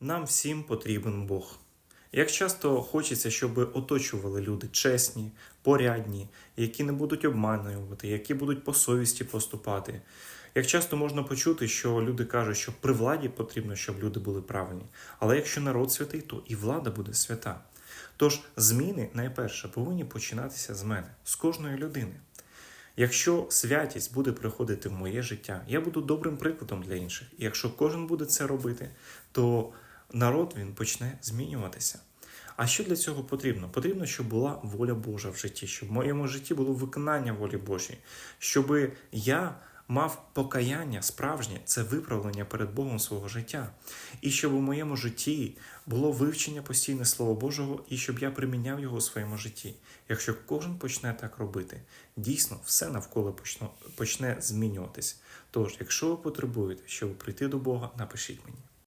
Нам всім потрібен Бог. Як часто хочеться, щоб оточували люди чесні, порядні, які не будуть обманювати, які будуть по совісті поступати. Як часто можна почути, що люди кажуть, що при владі потрібно, щоб люди були правильні. Але якщо народ святий, то і влада буде свята. Тож зміни найперше повинні починатися з мене, з кожної людини. Якщо святість буде приходити в моє життя, я буду добрим прикладом для інших. І якщо кожен буде це робити, то народ він почне змінюватися. А що для цього потрібно? Потрібно, щоб була воля Божа в житті, щоб в моєму житті було виконання волі Божої, щоб я мав покаяння справжнє, це виправлення перед Богом свого життя. І щоб у моєму житті було вивчення постійне Слова Божого, і щоб я приміняв його у своєму житті. Якщо кожен почне так робити, дійсно все навколо почне, почне змінюватись. Тож, якщо ви потребуєте, щоб прийти до Бога, напишіть мені.